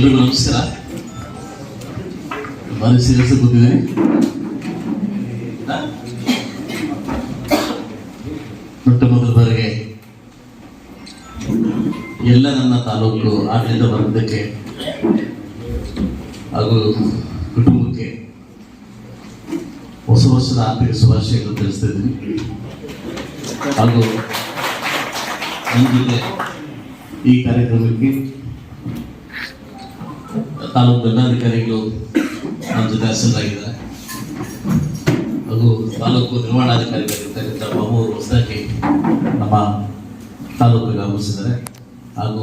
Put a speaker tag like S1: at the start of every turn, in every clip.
S1: ಎಲ್ರಿಗೂ ನಮಸ್ಕಾರ. ಭಾರಿ ಸೀರಿಯಸ್ ಕೂತಿದ್ದೀನಿ. ಮೊಟ್ಟ ಮೊದಲ ಬಾರಿಗೆ ಎಲ್ಲ ನನ್ನ ತಾಲೂಕು ಆಡಳಿತ ವರ್ಗಕ್ಕೆ ಹಾಗೂ ಕುಟುಂಬಕ್ಕೆ ಹೊಸ ವರ್ಷದ ಆರ್ಥಿಕ ಶುಭಾಶಯಗಳು ತಿಳಿಸ್ತಾ ಇದ್ದೀನಿ. ಹಾಗೂ ಈ ಕಾರ್ಯಕ್ರಮಕ್ಕೆ ತಾಲೂಕು ದಂಡಾಧಿಕಾರಿಗಳು ನಮ್ಮ ಜೊತೆ ಹೆಸರಾಗಿದ್ದಾರೆ ಹಾಗೂ ತಾಲೂಕು ನಿರ್ಮಾಣಾಧಿಕಾರಿಗಳಿರ್ತಕ್ಕಂಥ ಬಾಬು ಅವರು ಹೊಸದಾಗಿ ನಮ್ಮ ತಾಲೂಕಿಗೆ ಆಗಮಿಸಿದ್ದಾರೆ. ಹಾಗೂ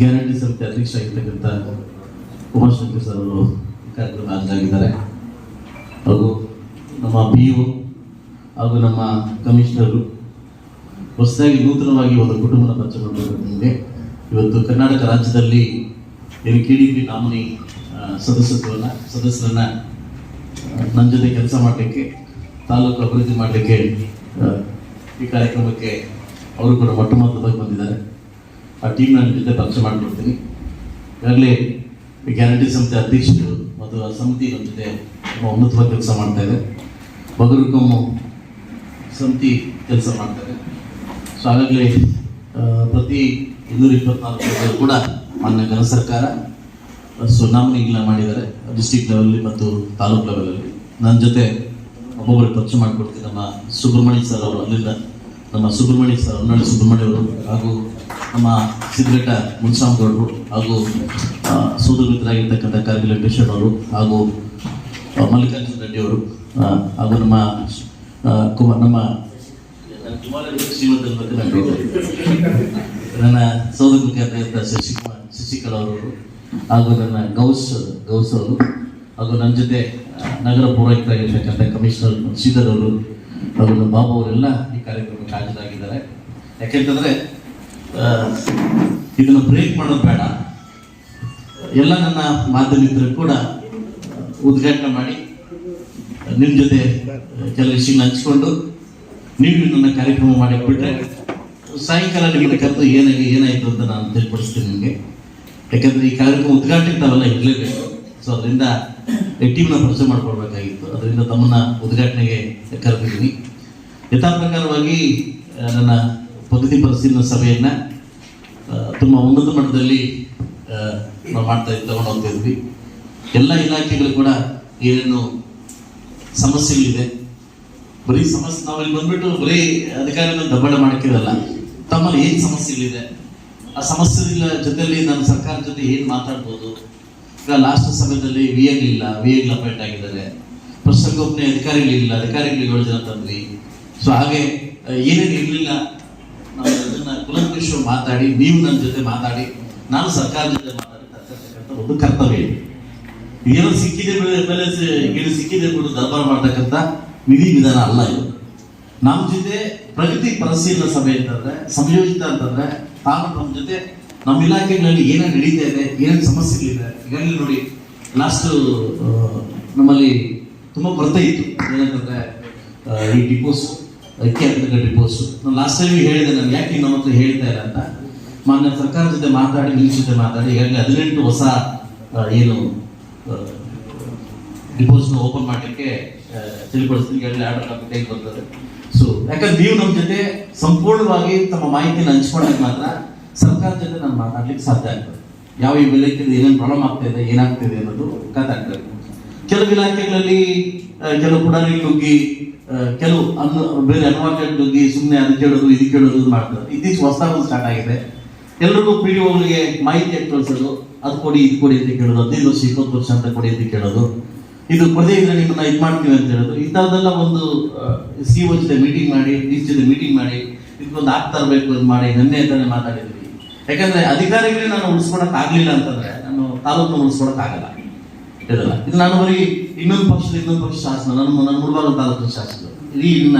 S1: ಗ್ಯಾರಂಟಿ ಸಮಿತಿ ಅಧ್ಯಕ್ಷ ಆಗಿರ್ತಕ್ಕಂಥ ಉಮಾಶಂಕರ್ ಸರ್ ಅವರು ಕಾರ್ಯಕ್ರಮ ಹಾಜರಾಗಿದ್ದಾರೆ. ಹಾಗೂ ನಮ್ಮ ಬಿ ಒ ಹಾಗೂ ನಮ್ಮ ಕಮಿಷನರು ಹೊಸದಾಗಿ ನೂತನವಾಗಿ ಒಂದು ಕುಟುಂಬನ ಪರಿಚಯ ಇವತ್ತು ಕರ್ನಾಟಕ ರಾಜ್ಯದಲ್ಲಿ ಏನು ಕೆ ಡಿ ಪಿ ನಾಮಿನಿ ಆ, ಸದಸ್ಯತ್ವವನ್ನು ಸದಸ್ಯರನ್ನ ನನ್ನ ಜೊತೆ ಕೆಲಸ ಮಾಡಲಿಕ್ಕೆ ತಾಲೂಕು ಅಭಿವೃದ್ಧಿ ಮಾಡಲಿಕ್ಕೆ ಈ ಕಾರ್ಯಕ್ರಮಕ್ಕೆ ಅವರು ಕೂಡ ಮೊಟ್ಟ ಮೊದಲಾಗಿ ಬಂದಿದ್ದಾರೆ. ಆ ಟೀಮ್ ನನ್ನ ಜೊತೆ ಪರಿಚಯ ಮಾಡಿಕೊಡ್ತೀನಿ. ಈಗಾಗಲೇ ಗ್ಯಾರಂಟಿ ಸಮಿತಿ ಅಧ್ಯಕ್ಷರು ಮತ್ತು ಆ ಸಮಿತಿ ನನ್ನ ಜೊತೆ ತುಂಬ ಉನ್ನತವಾಗಿ ಕೆಲಸ ಮಾಡ್ತಾ ಇದೆ. ಬಗರುಕೊಮ್ಮು ಸಮಿತಿ ಕೆಲಸ ಮಾಡ್ತಾರೆ. ಸೊ ಹಾಗಾಗಲೇ ಪ್ರತಿ ಇನ್ನೂರ ಇಪ್ಪತ್ನಾಲ್ಕು ಕೂಡ ಮಾನ್ಯ ಘನ ಸರ್ಕಾರ ಸೊ ನಾಮಿನಿಗಳನ್ನ ಮಾಡಿದ್ದಾರೆ ಡಿಸ್ಟಿಕ್ ಲೆವೆಲ್ ಮತ್ತು ತಾಲೂಕು ಲೆವೆಲಲ್ಲಿ ನನ್ನ ಜೊತೆ ಒಬ್ಬೊಬ್ಬರಿಗೆ ಪರಿಚಯ ಮಾಡಿಕೊಡ್ತೀನಿ ನಮ್ಮ ಸುಬ್ರಹ್ಮಣ್ಯ ಸರ್ ಅವರು ಅಲ್ಲಿಂದ. ನಮ್ಮ ಸುಬ್ರಹ್ಮಣ್ಯ ಸರ್ ಹೊನ್ನಾಳಿ ಸುಬ್ರಹ್ಮಣ್ಯ ಅವರು ಹಾಗೂ ನಮ್ಮ ಸಿದ್ಧಘಟ್ಟ ಮುನ್ಸಾಮಗೌಡರು ಹಾಗೂ ಆ, ಸೋದರ ಮಿತ್ರರಾಗಿರ್ತಕ್ಕಂಥ ಕಾರ್ಗಿಲ್ ವೆಂಕಟೇಶ್ವರ ಅವರು ಹಾಗೂ ಮಲ್ಲಿಕಾರ್ಜುನ ರೆಡ್ಡಿ ಅವರು ಹಾಗೂ ನಮ್ಮ ಕುಮಾರ್ ನಮ್ಮ ನನ್ನ ಸೋದರ ಮುಖ್ಯ ಶಶಿಕುಮಾರ್ ಅವರು ಹಾಗೂ ನನ್ನ ಗೌಸ್ ಗೌಸ್ ಅವರು ಹಾಗೂ ನನ್ನ ಜೊತೆ ನಗರ ಪೌರಾಯುಕ್ತರಾಗಿರ್ತಕ್ಕಂಥ ಕಮಿಷನರ್ ಶ್ರೀಧರ್ ಅವರು ಹಾಗೂ ನಮ್ಮ ಬಾಬು ಅವರೆಲ್ಲ ಈ ಕಾರ್ಯಕ್ರಮಕ್ಕೆ ಹಾಜರಾಗಿದ್ದಾರೆ. ಯಾಕೆಂತಂದ್ರೆ ಇದನ್ನು ಬ್ರೇಕ್ ಮಾಡೋದು ಬೇಡ. ಎಲ್ಲ ನನ್ನ ಮಾಧ್ಯಮಿಕರು ಕೂಡ ಉದ್ಘಾಟನೆ ಮಾಡಿ ನಿಮ್ಮ ಜೊತೆ ಕೆಲವು ವಿಷಯಗಳನ್ನ ಹಂಚ್ಕೊಂಡು ನೀವು ನನ್ನ ಕಾರ್ಯಕ್ರಮ ಮಾಡಿಬಿಟ್ರೆ ಸಾಯಂಕಾಲ ನಿಮಗೆ ಕರೆದು ಏನಾಗಿ, ಏನಾಯ್ತು ಅಂತ ನಾನು ತಿಳಿಪಡಿಸ್ತೀನಿ ನಿಮಗೆ. ಯಾಕಂದ್ರೆ ಈ ಕಾರ್ಯಕ್ರಮ ಉದ್ಘಾಟನೆ ತಾವೆಲ್ಲ ಇರಲೇಬೇಕು ಸೊ ಅದರಿಂದ ಟೀಮ್ನ ಪರಿಚಯ ಮಾಡ್ಕೊಳ್ಬೇಕಾಗಿತ್ತು. ಅದರಿಂದ ತಮ್ಮನ್ನ ಉದ್ಘಾಟನೆಗೆ ಕರೆದಿದ್ದೀನಿ. ಯಥಾ ಪ್ರಕಾರವಾಗಿ ನನ್ನ ಪ್ರಗತಿ ಪರಿಶೀಲನಾ ಸಭೆಯನ್ನ ತುಂಬ ಉನ್ನತ ಮಟ್ಟದಲ್ಲಿ ನಾವು ಮಾಡ್ತಾ ತಗೊಂಡು ಹೋಗ್ತಾ ಇದ್ವಿ. ಎಲ್ಲ ಇಲಾಖೆಗಳು ಕೂಡ ಏನೇನು ಸಮಸ್ಯೆಗಳಿದೆ. ಬರೀ ಸಮಸ್ಯೆ ನಾವು ಇಲ್ಲಿ ಬಂದ್ಬಿಟ್ಟು ಬರೀ ಅಧಿಕಾರಿಗಳನ್ನ ದಬ್ಬಾಳ ಮಾಡಕ್ಕಿರಲ್ಲ ತಮ್ಮಲ್ಲಿ ಏನು ಸಮಸ್ಯೆಗಳಿದೆ? ಆ ಸಮಸ್ಯೆಗಳ ಜೊತೆಯಲ್ಲಿ ನಮ್ಮ ಸರ್ಕಾರ ಜೊತೆ ಏನು ಮಾತಾಡ್ಬೋದು? ಈಗ ಲಾಸ್ಟ್ ಸಮಯದಲ್ಲಿ ವಿ ಇಲ್ಲ ವಿ ಎಲ್ ಅಪಾಯಿಂಟ್ ಆಗಿದ್ದಾರೆ. ಪ್ರಸಂಗೋಪನೆ ಅಧಿಕಾರಿಗಳಿಲ್ಲ, ಅಧಿಕಾರಿಗಳಿಗೆ ಏಳು ಜನ ತಂದ್ರಿ ಸೊ ಹಾಗೆ ಏನೇನು ಇರಲಿಲ್ಲ, ನಾವು ಮಾತಾಡಿ, ನೀವು ನನ್ನ ಜೊತೆ ಮಾತಾಡಿ, ನಾನು ಸರ್ಕಾರ ಜೊತೆ ಮಾತಾಡಿ ಒಂದು ಕರ್ತವ್ಯ ಇದೆ. ಏನೋ ಸಿಕ್ಕಿದೆ ಮೇಲೆ ಏನು ಸಿಕ್ಕಿದೆ ಬಿಡು ದರ್ಬಾರ ಮಾಡ್ತಕ್ಕಂಥ ವಿಧಿ ವಿಧಾನ ಅಲ್ಲ ಇದು. ನಮ್ಮ ಜೊತೆ ಪ್ರಗತಿ ಪರಿಶೀಲನಾ ಸಭೆ ಅಂತಂದ್ರೆ, ಸಂಯೋಜಿತ ಅಂತಂದ್ರೆ ತಾನು ನಮ್ಮ ಜೊತೆ ನಮ್ಮ ಇಲಾಖೆಗಳಲ್ಲಿ ಏನೇನು ನಡೀತಾ ಇದೆ, ಏನೇನು ಸಮಸ್ಯೆಗಳಿದೆ ಈಗಾಗಲೇ ನೋಡಿ ಲಾಸ್ಟ್ ನಮ್ಮಲ್ಲಿ ತುಂಬ ಕೊರತೆ ಇತ್ತು. ಏನಂತಂದ್ರೆ ಈ ಡಿಪೋಸ್ ಅಕ್ಕಿ ಅಂತಕ್ಕ ಡಿಪೋಸ್ ನಾನು ಲಾಸ್ಟ್ ಟೈಮ್ ಹೇಳಿದೆ, ನಾನು ಯಾಕೆ ನಮ್ಮ ಹತ್ರ ಹೇಳ್ತಾ ಇಲ್ಲ ಅಂತ. ಮಾನ್ಯ ಸರ್ಕಾರದ ಜೊತೆ ಮಾತಾಡಿ ನಿಮ್ಮ ಜೊತೆ ಮಾತಾಡಿ ಈಗಾಗಲೇ ಹದಿನೆಂಟು ಹೊಸ ಏನು ಡಿಪೋಸ್ನ ಓಪನ್ ಮಾಡಲಿಕ್ಕೆ ತಿಳಿಪಡಿಸ್ತೀನಿ ಈಗಾಗಲೇ ಆರ್ಡರ್ ಕೈಗೆ ಬರ್ತದೆ ಸೊ ಯಾಕಂದ್ರೆ ನೀವು ನಮ್ಮ ಜೊತೆ ಸಂಪೂರ್ಣವಾಗಿ ತಮ್ಮ ಮಾಹಿತಿನ ಹಂಚ್ಕೊಂಡಾಗ ಮಾತ್ರ ಸರ್ಕಾರದ ಜೊತೆ ನಾನು ಮಾತಾಡ್ಲಿಕ್ಕೆ ಸಾಧ್ಯ ಆಗ್ತದೆ. ಯಾವ ಈ ಇಲಾಖೆಯಲ್ಲಿ ಏನೇನು ಪ್ರಾಬ್ಲಮ್ ಆಗ್ತಾ ಏನಾಗ್ತಿದೆ ಅನ್ನೋದು ಗೊತ್ತಾಗ್ತದೆ ಕೆಲವು ಇಲಾಖೆಗಳಲ್ಲಿ ಕೆಲವು ಪುಡಾರಿ ನುಗ್ಗಿ ಕೆಲವು ಅನ್ನು, ಬೇರೆ ಅನ್ವಾಂಟೆಡ್ ನುಗ್ಗಿ ಸುಮ್ಮನೆ ಅದು ಕೇಳೋದು, ಇದು ಕೇಳೋದು ಮಾಡ್ತಾರೆ. ಇತ್ತೀಚೆಗೆ ಹೊಸದಾಗಿ ಸ್ಟಾರ್ಟ್ ಆಗಿದೆ. ಎಲ್ರಿಗೂ ಪಿ ಡಿ ಒಗಳಿಗೆ ಮಾಹಿತಿ ಕಳಿಸೋದು ಅದು ಕೊಡಿ, ಇದು ಕೊಡಿ ಅಂತ ಕೇಳೋದು, ಹದಿನೈದು ವರ್ಷ, ಇಪ್ಪತ್ತು ವರ್ಷ ಅಂತ ಕೊಡಿ ಅಂತ ಕೇಳೋದು. ಇದು ಪದೆಯಿಂದ ನಿಮ್ಮನ್ನ ಇದು ಮಾಡ್ತೀವಿ ಅಂತ ಹೇಳೋದು. ಇಂಥದ್ದೆಲ್ಲ ಒಂದು ಸಿ ಒ ಜೊತೆ ಮೀಟಿಂಗ್ ಮಾಡಿ ಡಿ ಜೊತೆ ಮೀಟಿಂಗ್ ಮಾಡಿ ಇದಕ್ಕೊಂದು ಆಗ್ತಾ ಇರಬೇಕು ಅಂತ ಮಾಡಿ ನಿನ್ನೆ ತಾನೇ ಮಾತಾಡಿದ್ವಿ. ಯಾಕಂದ್ರೆ ಅಧಿಕಾರಿಗಳೇ ನಾನು ಉಳಿಸ್ಕೊಳಕ್ ಆಗ್ಲಿಲ್ಲ ಅಂತಂದ್ರೆ ನಾನು ತಾಲೂಕನ್ನು ಉಳಿಸ್ಕೊಳಕ್ ಆಗಲ್ಲ. ಇರಲ್ಲ ಇದು ನಾನು ಬರೀ ಇನ್ನೊಂದು ಪಕ್ಷದ, ಇನ್ನೊಂದು ಪಕ್ಷ ಶಾಸನ, ನನ್ನ ನನ್ನ ಮುಳಬಾಗ ತಾಲೂಕಿನ ಶಾಸಕರು. ಇಡೀ ಇನ್ನ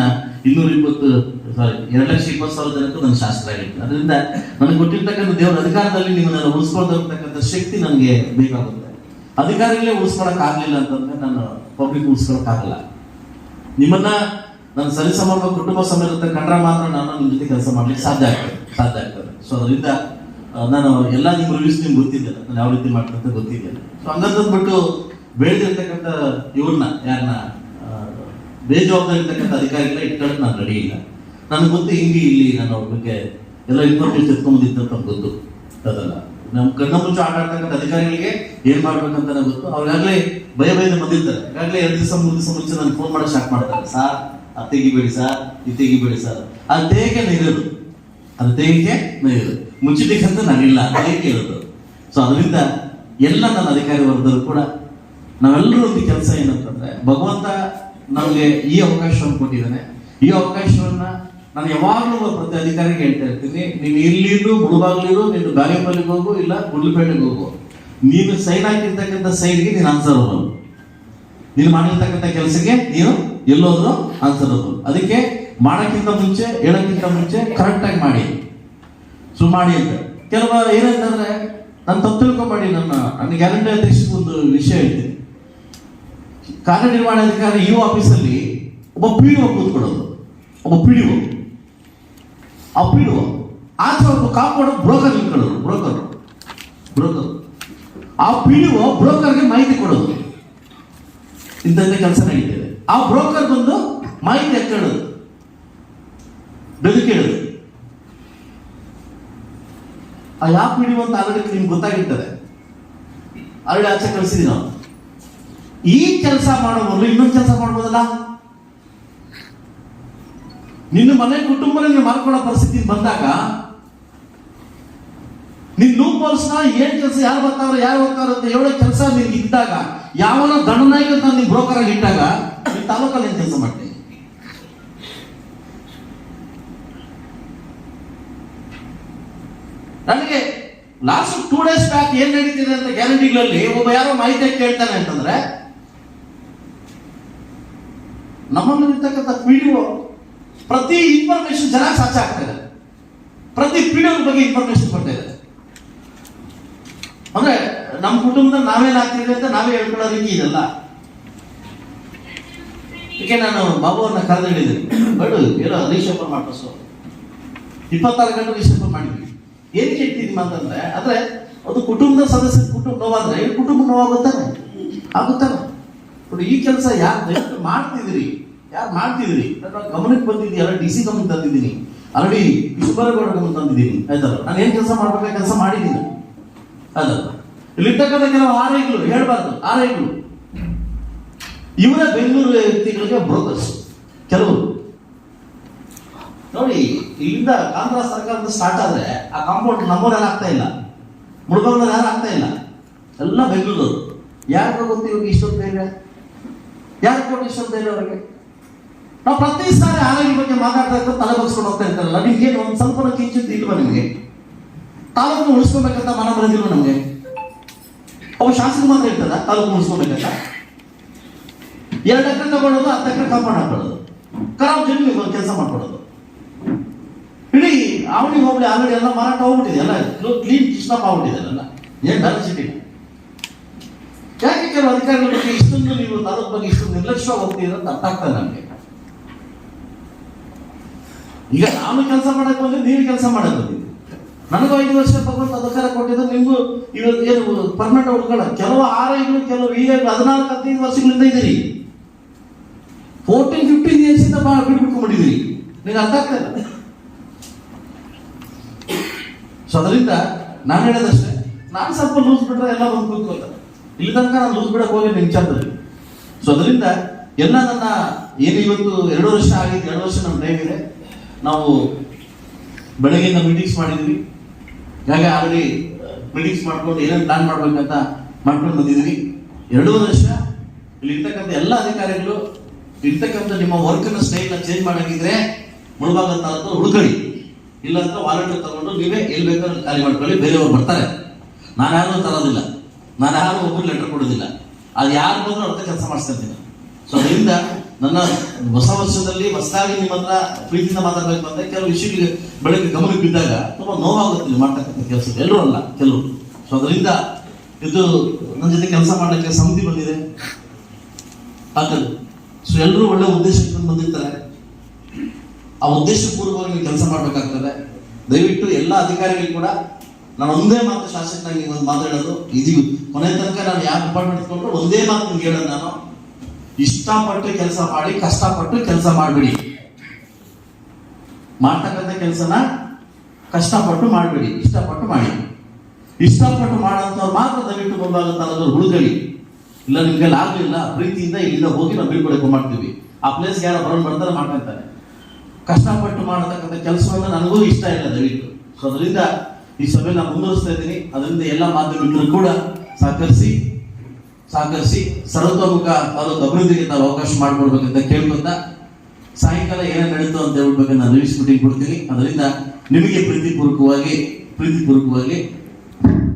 S1: ಇನ್ನೂರ ಇಪ್ಪತ್ತು ಸಾರಿ ಎರಡು ಲಕ್ಷ ಇಪ್ಪತ್ತು ಸಾವಿರ ಜನಕ್ಕೂ ನನ್ನ ಶಾಸಕರಾಗಿತ್ತು ಅದರಿಂದ ನನಗೆ ಕೊಟ್ಟಿರ್ತಕ್ಕಂಥ ದೇವರ ಅಧಿಕಾರದಲ್ಲಿ ನಿಮ್ಮನ್ನೆಲ್ಲ ಉಳಿಸ್ಕೊಳ್ತಕ್ಕಂಥ ಶಕ್ತಿ ನನಗೆ ಬೇಕಾಗುತ್ತೆ. ಅಧಿಕಾರಿಗಳೇ ಉಳಿಸ್ಕೊಳಕ್ ಆಗ್ಲಿಲ್ಲ ಅಂತಂದ್ರೆ ನಾನು ಪಬ್ಲಿಕ್ ಉಳಿಸ್ಕೊಳಕ್ ಆಗಲ್ಲ. ನಿಮ್ಮನ್ನ ನನ್ನ ಸರಿಸಮರ್ಪ ಕುಟುಂಬ ಸಮೇತ ಕಂಡ್ರೆ ಮಾತ್ರ ನಾನು ನಿಮ್ಮ ಜೊತೆ ಕೆಲಸ ಮಾಡ್ಲಿಕ್ಕೆ ಸಾಧ್ಯ ಆಗ್ತದೆ ಸಾಧ್ಯ ಆಗ್ತದೆ. ಸೊ ಅದರಿಂದ ನಾನು ಎಲ್ಲ ನಿಮ್ಮ ರಿವ್ಯೂಸ್ ನಿಮ್ಗೆ ಗೊತ್ತಿದೆ ನಾನು ಯಾವ ರೀತಿ ಮಾಡ್ತಂತ ಗೊತ್ತಿದೆ ಸೊ ಹಂಗಂತಂದ್ಬಿಟ್ಟು ಬೆಳೆದಿರ್ತಕ್ಕಂಥ ಇವ್ರನ್ನ, ಯಾರನ್ನ ಬೇಜವಾಬ್ದಾರಿ ಇರ್ತಕ್ಕಂಥ ಅಧಿಕಾರಿಗಳ ಇಟ್ಕೊಳ್ಳೋಕೆ ನಾನು ರೆಡಿ ಇಲ್ಲ. ನನಗೆ ಗೊತ್ತು ಹಿಂಗೆ ಇಲ್ಲಿ ನಾನು ಅವ್ರ ಬಗ್ಗೆ ಎಲ್ಲ ಇನ್ಫಾರ್ಮೇಶನ್ ತಗೊಂಡಿದ್ದಂತ ಗೊತ್ತು. ಅದಲ್ಲ. ನಮ್ಮ ಮುಚ್ಚು ಆಟ ಆಡ್ತಕ್ಕಂಥ ಅಧಿಕಾರಿಗಳಿಗೆ ಏನ್ ಮಾಡ್ಬೇಕಂತ ಗೊತ್ತು. ಅವ್ರಾಗ್ಲೇ ಭಯ ಭಯದ ಬಂದಿರ್ತಾರೆ ಈಗಾಗಲೇ ಎರಡು ದಿವಸ, ಮೂರು ದಿವಸ ಮುಂಚೆ ನಾನು ಫೋನ್ ಮಾಡೋ ಸ್ಟಾರ್ಟ್ ಮಾಡ್ತಾರೆ. ಸಾರ್, ಅದು ತೆಗಿಬೇಡಿ ಸಾರ್, ಇದು ತೆಗಿಬೇಡಿ ಸರ್. ಅದು ತೆಗಿಗೆ ನೈರೋದು ಅದು ತೆಗಿಗೆ ಇರೋದು ಅಂತ ನಾನಿಲ್ಲ ಅದೇ ಕೇಳೋದು? ಸೊ ಅದರಿಂದ ಎಲ್ಲ ನನ್ನ ಅಧಿಕಾರಿ ವರ್ಗದವರು ಕೂಡ ನಾವೆಲ್ಲರೂ ಒಂದು ಕೆಲಸ ಏನಂತಂದ್ರೆ ಭಗವಂತ ನಮಗೆ ಈ ಅವಕಾಶವನ್ನು ಕೊಟ್ಟಿದ್ದಾನೆ. ಈ ಅವಕಾಶವನ್ನ ನಾನು ಯಾವಾಗಲೂ ಪ್ರತಿ ಅಧಿಕಾರಿಗೆ ಹೇಳ್ತಾ ಇರ್ತೀನಿ, ನೀನು ಇಲ್ಲಿರು ಮುಳುಬಾಗ್ಲಿರು ನೀನು ಬಾಗೇಪಲ್ಲಿಗೆ ಹೋಗು, ಇಲ್ಲ ಗುಡ್ಲಪೇಟೆಗೆ ಹೋಗು. ನೀನು ಸೈನ್ ಹಾಕಿರ್ತಕ್ಕಂಥ ಸೈನ್ಗೆ ನೀನು ಆನ್ಸರ್ ಅವರು ನೀನು ಮಾಡಿರ್ತಕ್ಕಂಥ ಕೆಲಸಕ್ಕೆ ನೀನು ಎಲ್ಲೋದ್ರು ಆನ್ಸರ್ ಅವರು ಅದಕ್ಕೆ ಮಾಡೋಕ್ಕಿಂತ ಮುಂಚೆ, ಹೇಳೋಕ್ಕಿಂತ ಮುಂಚೆ ಕರೆಕ್ಟಾಗಿ ಮಾಡಿ. ಸೊ ಮಾಡಿ ಅಂತ. ಕೆಲವು ಏನಂತಂದ್ರೆ, ನಾನು ತಪ್ಪು ತಿಳ್ಕೊಬೇಡಿ, ನನ್ನ ನನ್ನ ಗ್ಯಾರಂಟಿ ಅಧ್ಯಕ್ಷ ಒಂದು ವಿಷಯ ಇದೆ ಕಾರ್ಯನಿರ್ವಹಣಾಧಿಕಾರಿ ಯು ಆಫೀಸಲ್ಲಿ ಒಬ್ಬ ಪಿ ಡಿ ಕೂತ್ಕೊಳ್ಳೋದು. ಒಬ್ಬ ಪಿ ಡಿ ಆ ಡಿ ಆಚೆ ಒಬ್ಬ ಕಾಂಪೌಂಡ್ ಬ್ರೋಕರ್ ನಿಂತ್ಕೊಳ್ಳೋರು ಬ್ರೋಕರ್. ಬ್ರೋಕರ್. ಆ ಪಿ ಡಿ ಬ್ರೋಕರ್ಗೆ ಮಾಹಿತಿ ಕೊಡೋದು. ಇಂಥದ್ದೇ ಕೆಲಸ ನಡೀತದೆ. ಆ ಬ್ರೋಕರ್ ಬಂದು ಮಾಹಿತಿ ಎಕ್ಕಳೋದು ಬೆದಕೇಳೋದು ಆ ಯಾವ ಪಿ ಡಿ ಅಂತ ಆಲ್ರೆಡಿ ನಿಮ್ಗೆ ಗೊತ್ತಾಗಿರ್ತದೆ. ಆಲ್ರೆಡಿ ಆಚೆ ಕಳಿಸಿದೀವಿ ನಾವು ಈ ಕೆಲಸ ಮಾಡೋ ಮೊದಲು ಇನ್ನೊಂದು ಕೆಲಸ ಮಾಡ್ಬೋದಲ್ಲ? ನಿನ್ನ ಮನೆ ಕುಟುಂಬ ನೀನು ಮಾಡ್ಕೊಳ್ಳೋ ಪರಿಸ್ಥಿತಿ ಬಂದಾಗ ನಿನ್ ಲೂಪ್ ವರ್ಷ ಏನ್ ಕೆಲಸ, ಯಾರು ಬರ್ತಾರೋ, ಯಾರು ಹೋಗ್ತಾರ ಅಂತ ಹೇಳೋ ಕೆಲಸ ನಿನ್ಗೆ ಇದ್ದಾಗ, ಯಾವನ ದಂಡನಾಯಕ ಅಂತ ನೀನ್ ಬ್ರೋಕರ್ ಆಗಿ ಇಟ್ಟಾಗ ನೀನ್ ತಾಲೂಕಲ್ಲಿ ಏನ್ ಕೆಲಸ ಮಾಡ್ತೀನಿ ನನಗೆ ಲಾಸ್ಟ್ ಟೂ ಡೇಸ್ ಬ್ಯಾಕ್ ಏನ್ ನಡೀತಿದೆ ಅಂತ ಗ್ಯಾರಂಟಿಗಳಲ್ಲಿ ಒಬ್ಬ ಯಾರೋ ಮಾಹಿತಿ ಕೇಳ್ತಾನೆ ಅಂತಂದ್ರೆ ನಮ್ಮಲ್ಲಿರ್ತಕ್ಕಂಥ ಪಿಡಿಒ ಪ್ರತಿ ಇನ್ಫಾರ್ಮೇಶನ್ ಜನ ಸಾಚ ಆಗ್ತದೆ ಪ್ರತಿ ಪಿಡಿಒ ಬಗ್ಗೆ ಇನ್ಫಾರ್ಮೇಶನ್ ಕೊಡ್ತಾ ಇದೆ. ಅಂದ್ರೆ ನಮ್ಮ ಕುಟುಂಬದಲ್ಲಿ ನಾವೇನ್ ಆಗ್ತಿದ್ವಿ ಅಂತ ನಾವೇ ಹೇಳ್ಕೊಳ್ಳೋ ರೀತಿ ಇದಲ್ಲ. ಇದಕ್ಕೆ ನಾನು ಬಾಬುವನ್ನ ಕರೆದು ಏನೋ ಬೇಡ, ಏನೋ ರೀಶೇಪರ್ ಮಾಡ್ಕೋ ಇಪ್ಪತ್ತಾರು ಗಂಟೆ ರೀಶೇಪರ್ ಮಾಡಿದ್ವಿ. ಏನಕ್ಕೆ ಹೇಳ್ತಿದ್ವಿ ಅಂತಂದ್ರೆ ಅಂದ್ರೆ ಅದು ಕುಟುಂಬದ ಸದಸ್ಯರ ಕುಟುಂಬ ನೋವಾದ್ರೆ ಕುಟುಂಬ ನೋವಾಗುತ್ತಾನೆ? ಆಗುತ್ತಾನೆ. ಈ ಕೆಲಸ ಯಾರು ಮಾಡ್ತಿದ್ರಿ ಯಾರು ಮಾಡ್ತಿದ್ದೀರಿ ಅಥವಾ ಗಮನಕ್ಕೆ ಬಂದಿದ್ದೀನಿ ಎಲ್ಲ ಡಿ ಸಿ ಗಮನಕ್ಕೆ ತಂದಿದ್ದೀನಿ. ಆಲ್ರೆಡಿ ಗೌಡ ಗಮನ ತಂದಿದ್ದೀನಿ. ಆಯ್ತಲ್ಲ? ನಾನು ಏನು ಕೆಲಸ ಮಾಡ್ಬೇಕು ಕೆಲಸ ಮಾಡಿದ್ದೀನಿ. ಅದಲ್ಲ ಇಲ್ಲಿರ್ತಕ್ಕಂಥ ಕೆಲವು ಆರೈಗಳು ಹೇಳ್ಬಾರ್ದು ಆರೈಗಳು ಇವರೇ ಬೆಂಗಳೂರು ವ್ಯಕ್ತಿಗಳಿಗೆ ಬ್ರೋಕರ್ಸ್ ಕೆಲವರು. ನೋಡಿ, ಇಲ್ಲಿಂದ ಕಾಂಗ್ರೆಸ್ ಸರ್ಕಾರದ ಸ್ಟಾರ್ಟ್ ಆದರೆ ಆ ಕಾಂಪೌಂಡ್ ನಮ್ಮೂರಲ್ಲಿ ಆಗ್ತಾ ಇಲ್ಲ. ಮುಳುಗಾವಲ್ಲಿ ಯಾರು ಆಗ್ತಾ ಇಲ್ಲ? ಎಲ್ಲ ಬೆಂಗಳೂರು ಯಾರು ಗೊತ್ತು ಇವಾಗ ಇಷ್ಟೊಂದು ಧೈರ್ಯ ಯಾರು ಕೊಟ್ಟು ಇಷ್ಟೊಂದು ಧೈರ್ಯ ಅವರಿಗೆ? ನಾವು ಪ್ರತಿ ಸಾರಿ ಆರೋಗ್ಯ ಬಗ್ಗೆ ಮಾತಾಡ್ತಾ ಇರ್ತಾರೆ ತಲೆ ಬಗ್ಸ್ಕೊಂಡು ಹೋಗ್ತಾ ಇರ್ತಾರಲ್ಲ ನಿಮ್ಗೆ ಏನು, ಒಂದು ಸ್ವಲ್ಪ ಕಿಂಚಿತ್ ಇಲ್ವಾ ನಿಮಗೆ? ತಾಲೂಕು ಉಳಿಸ್ಕೋಬೇಕಂತ ಮನ ಬರೋದಿಲ್ವ ನಮಗೆ? ಅವ ಶಾಸಕ ಮಾತ್ರ ಇರ್ತದ ತಾಲೂಕು ಉಳಿಸ್ಕೊಬೇಕಂತ? ಎರಡು ಎಕರೆ ತಗೊಳ್ಳೋದು, ಹತ್ತು ಎಕರೆ ಕಾಂಪೌಂಡ್ ಹಾಕೊಳ್ಳೋದು. ಕರಾವ್ ಜಮೀನಿಗೆ ಒಂದು ಕೆಲಸ ಮಾಡ್ಕೊಳ್ಳೋದು. ಇಡೀ ಅವನಿಗೆ ಹೋಗ್ಲಿ ಆಲ್ರೆಡಿ ಎಲ್ಲ ಮಾರಾಟ ಹೋಗ್ಬಿಟ್ಟಿದೆ, ಎಲ್ಲ ಕ್ಲೀನ್ ಕೃಷ್ಣಪ್ಪ ಆಗ್ಬಿಟ್ಟಿದೆ ಅಲ್ಲ ಏನ್ ಬ್ಯಾಲೆನ್ಸ್ ಸಿಟಿ ಯಾಕೆ ಕೆಲವು ಅಧಿಕಾರಿಗಳ ಬಗ್ಗೆ ಇಷ್ಟೊಂದು ನೀವು ತಾಲೂಕು ಬಗ್ಗೆ ಇಷ್ಟೊಂದು ನಿರ್ಲಕ್ಷ್ಯ ಹೋಗ್ತೀರ ಅಂತ ಅರ್ಥ ಆಗ್ತದೆ ನಮಗೆ. ಈಗ ನಾನು ಕೆಲಸ ಮಾಡಕ್ ಬಂದ್ರೆ ನೀವು ಕೆಲಸ ಮಾಡಕ್ ಬಂದಿದ್ದೀನಿ ನನಗೂ ಐದು ವರ್ಷ ಭಗವಂತ ಅಧಿಕಾರ ಕೊಟ್ಟಿದ್ದು ನಿಮ್ಗೂ ಇವತ್ತು ಏನು ಪರ್ಮನೆಂಟ್ ಉಳ್ಕೊಳ್ಳ ಕೆಲವು ಆರೈಗಳು, ಕೆಲವು ಈಗ ಹದಿನಾಲ್ಕು, ಹದಿನೈದು ವರ್ಷಗಳಿಂದ ಇದ್ದೀರಿ. ಫೋರ್ಟೀನ್ ಫಿಫ್ಟೀನ್ ಇಯರ್ಸ್ ಇಂದ ಬಿಟ್ಬಿಟ್ಕೊಂಡಿದ್ದೀರಿ ನಿಮ್ಗೆ ಅರ್ಥ ಆಗ್ತಾ ಇಲ್ಲ? ಸೊ ಅದರಿಂದ ನಾನು ಹೇಳೋದಷ್ಟೇ, ನಾನು ಸ್ವಲ್ಪ ಲೂಸ್ ಬಿಟ್ರೆ ಎಲ್ಲ ಬಂದು ಕೂತ್ಕೋತ ಇಲ್ಲಿ ತನಕ ನಾನು ಲೂಸ್ ಬಿಡಕ್ಕೆ ಹೋಗಿ ನಿಮ್ ವಿಚಾರದಲ್ಲಿ ಸೊ ಅದರಿಂದ ಎಲ್ಲ ನನ್ನ ಏನು ಇವತ್ತು ಎರಡು ವರ್ಷ ಆಗಿದ್ದು ಎರಡು ವರ್ಷ ನಮ್ಮ ಟೈಮ್ ಇದೆ. ನಾವು ಬೆಳಗ್ಗೆಯಿಂದ ಮೀಟಿಂಗ್ಸ್ ಮಾಡಿದ್ವಿ. ಹಾಗೆ ಆಲ್ರೆಡಿ ಮೀಟಿಂಗ್ಸ್ ಮಾಡ್ಕೊಂಡು ಏನೇನು ಪ್ಲಾನ್ ಮಾಡ್ಬೇಕಂತ ಮಾಡ್ಕೊಂಡು ಬಂದಿದ್ವಿ ಎರಡೂ ವರ್ಷ ಇಲ್ಲಿ ಇರ್ತಕ್ಕಂಥ ಎಲ್ಲ ಅಧಿಕಾರಿಗಳು, ಇರ್ತಕ್ಕಂಥ ನಿಮ್ಮ ವರ್ಕ್ನ ಸ್ಟೈಲ್ನ ಚೇಂಜ್ ಮಾಡೋಂಗಿದ್ರೆ ಮುಳ್ಬಾಗ ಅಂತ ಹುಡುಕಳಿ ಇಲ್ಲ ಇಲ್ಲಾಂದ್ರೆ ವಾಲಂಟಿಯರ್ ತಗೊಂಡು ನೀವೇ ಎಲ್ಲಿ ಬೇಕಾದ್ರೆ ಖಾಲಿ ಮಾಡ್ಕೊಳ್ಳಿ, ಬೇರೆಯವರು ಬರ್ತಾರೆ. ನಾನು ಯಾರು ತರೋದಿಲ್ಲ. ನಾನು ಯಾರು ಒಬ್ಬರು ಲೆಟರ್ ಕೊಡೋದಿಲ್ಲ. ಅದು ಯಾರು ಬಂದರೂ ಅರ್ಥ ಕೆಲಸ ಮಾಡಿಸ್ಕೊಂತೀನಿ ಸೊ ಅದರಿಂದ ನನ್ನ ಹೊಸ ವರ್ಷದಲ್ಲಿ ಹೊಸದಾಗಿ ನಿಮ್ಮ ಹತ್ರ ಪ್ರೀತಿಯಿಂದ ಮಾತಾಡಬೇಕು ಅಂದ್ರೆ ಕೆಲವು ವಿಷಯಗಳಿಗೆ ಬೆಳಗ್ಗೆ ಗಮನಕ್ಕೆ ಬಿದ್ದಾಗ ತುಂಬಾ ನೋವಾಗುತ್ತೆ ನೀವು ಮಾಡ್ತಕ್ಕಂಥ ಕೆಲಸ ಎಲ್ಲರೂ ಅಲ್ಲ, ಕೆಲವರು. ಸೊ ಅದರಿಂದ ಇದು ನನ್ನ ಜೊತೆ ಕೆಲಸ ಮಾಡಲಿಕ್ಕೆ ಸಮಿತಿ ಬಂದಿದೆ. ಹಾಕದು ಸೊ ಎಲ್ಲರೂ ಒಳ್ಳೆ ಉದ್ದೇಶ ಇಟ್ಕೊಂಡು ಬಂದಿರ್ತಾರೆ. ಆ ಉದ್ದೇಶಪೂರ್ವಕವಾಗಿ ನೀವು ಕೆಲಸ ಮಾಡಬೇಕಾಗ್ತದೆ. ದಯವಿಟ್ಟು ಎಲ್ಲ ಅಧಿಕಾರಿಗಳು ಕೂಡ ನಾನು ಒಂದೇ ಮಾತು ಶಾಸಕನಾಗಿ ಒಂದು ಮಾತಾಡೋದು ಇದು ಕೊನೆ ತನಕ ನಾನು ಯಾವ ಡಿಪಾರ್ಟ್ಮೆಂಟ್ ತಗೊಂಡ್ರು ಒಂದೇ ಮಾತು ನಿಮ್ಗೆ ಹೇಳೋದು ನಾನು. ಇಷ್ಟಪಟ್ಟು ಕೆಲಸ ಮಾಡಿ, ಕಷ್ಟಪಟ್ಟು ಕೆಲಸ ಮಾಡಬೇಡಿ. ಮಾಡ್ತಕ್ಕಂಥ ಕೆಲಸನ ಕಷ್ಟಪಟ್ಟು ಮಾಡಬೇಡಿ, ಇಷ್ಟಪಟ್ಟು ಮಾಡಿ. ಇಷ್ಟಪಟ್ಟು ಮಾಡೋಂಥವ್ರು ಮಾತ್ರ ದಯವಿಟ್ಟು ಬಂದಾಗ ಅನ್ನೋದು ಹುಡುಗಲಿ ಇಲ್ಲ, ನಿಮಗೆ ಇಲ್ಲ, ಪ್ರೀತಿಯಿಂದ ಇಲ್ಲಿಂದ ಹೋಗಿ ನಾವು ಬೀಳ್ಕೊಡಕ್ಕೆ ಮಾಡ್ತೀವಿ. ಆ ಪ್ಲೇಸ್ ಯಾರೋ ಬರೋಣ ಬರ್ತಾರೆ, ಮಾಡ್ಕೊಂತಾರೆ. ಕಷ್ಟಪಟ್ಟು ಮಾಡತಕ್ಕಂಥ ಕೆಲಸವನ್ನ ನನಗೂ ಇಷ್ಟ ಇಲ್ಲ ದಯವಿಟ್ಟು ಸೊ ಅದರಿಂದ ಈ ಸಭೆ ನಾನು ಮುಂದುವರಿಸ್ತಾ ಇದ್ದೀನಿ. ಅದರಿಂದ ಎಲ್ಲ ಮಾಧ್ಯಮಗಳು ಕೂಡ ಸಹಕರಿಸಿ ಸಹಕರಿಸಿ ಸರ್ವತೋಮುಖ ತಾಲೂಕು ಅಭಿವೃದ್ಧಿಗೆ ನಾವು ಅವಕಾಶ ಮಾಡಿಕೊಡ್ಬೇಕಂತ ಕೇಳ್ಕೊಂತ ಸಾಯಂಕಾಲ ಏನೇನು ನಡೀತು ಅಂತ ಹೇಳ್ಬೇಕು ನಾನು ಮೀಟಿಂಗ್ ಕೊಡ್ತೀನಿ ಅದರಿಂದ ನಿಮಗೆ ಪ್ರೀತಿಪೂರ್ವಕವಾಗಿ ಪ್ರೀತಿಪೂರ್ವಕವಾಗಿ